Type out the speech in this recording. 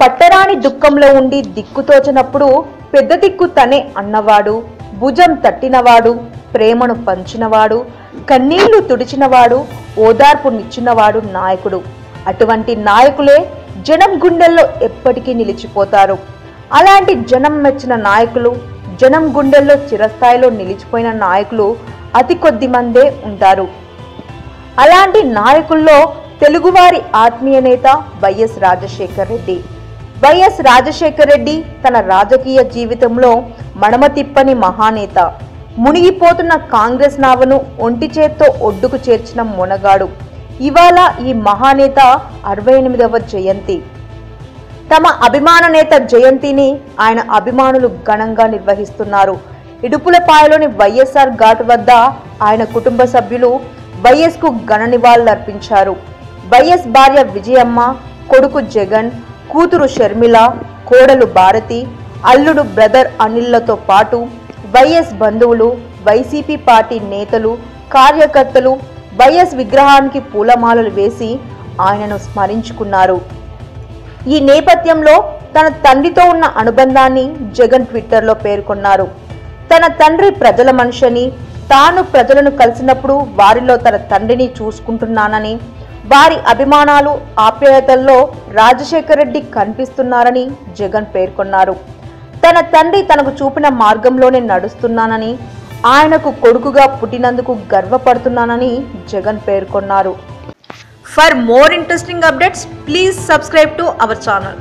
పట్టరాని దుఃఖంలో ఉండి దిక్కుతోచనప్పుడు పెద్ద దిక్కు తనే అన్నవాడు భుజం తట్టినవాడు ప్రేమను పంచినవాడు కన్నీళ్ళు తుడిచినవాడు ఓదార్పునిచ్చినవాడు నాయకుడు. అటువంటి నాయకులే జనం గుండెల్లో ఎప్పటికీ నిలిచిపోతారు. అలాంటి జనం మెచ్చిన నాయకులు జనం గుండెల్లో చిరస్థాయిలో నిలిచిపోయిన నాయకులు అతి కొద్ది మందే ఉంటారు. అలాంటి నాయకుల్లో తెలుగువారి ఆత్మీయ నేత వైఎస్ రాజశేఖర్ రెడ్డి. వైఎస్ రాజశేఖర రెడ్డి తన రాజకీయ జీవితంలో మడమ తిప్పని మహానేత. మునిగిపోతున్న కాంగ్రెస్ నావను ఒంటి చేత్తో ఒడ్డుకు చేర్చిన మునగాడు. ఇవాళ ఈ మహానేత అరవై ఎనిమిదవ జయంతి. తమ అభిమాన నేత జయంతిని ఆయన అభిమానులు ఘనంగా నిర్వహిస్తున్నారు. ఇడుపులపాయలోని వైఎస్ఆర్ ఘాట్ వద్ద ఆయన కుటుంబ సభ్యులు వైఎస్కు ఘన నివాళులర్పించారు. వైఎస్ భార్య విజయమ్మ కొడుకు జగన్ కూతురు షర్మిల కోడలు భారతి అల్లుడు బ్రదర్ అనిల్లతో పాటు వైఎస్ బంధువులు వైసీపీ పార్టీ నేతలు కార్యకర్తలు వైఎస్ విగ్రహానికి పూలమాలలు వేసి ఆయనను స్మరించుకున్నారు. ఈ నేపథ్యంలో తన తండ్రితో ఉన్న అనుబంధాన్ని జగన్ ట్విట్టర్లో పేర్కొన్నారు. తన తండ్రి ప్రజల మనిషని తాను ప్రజలను కలిసినప్పుడు వారిలో తన తండ్రిని చూసుకుంటున్నానని వారి అభిమానాలు ఆప్యాయతల్లో రాజశేఖర రెడ్డి కనిపిస్తున్నారని జగన్ పేర్కొన్నారు. తన తండ్రి తనకు చూపిన మార్గంలోనే నడుస్తున్నానని ఆయనకు కొడుకుగా పుట్టినందుకు గర్వపడుతున్నానని జగన్ పేర్కొన్నారు. For more interesting updates please subscribe to our channel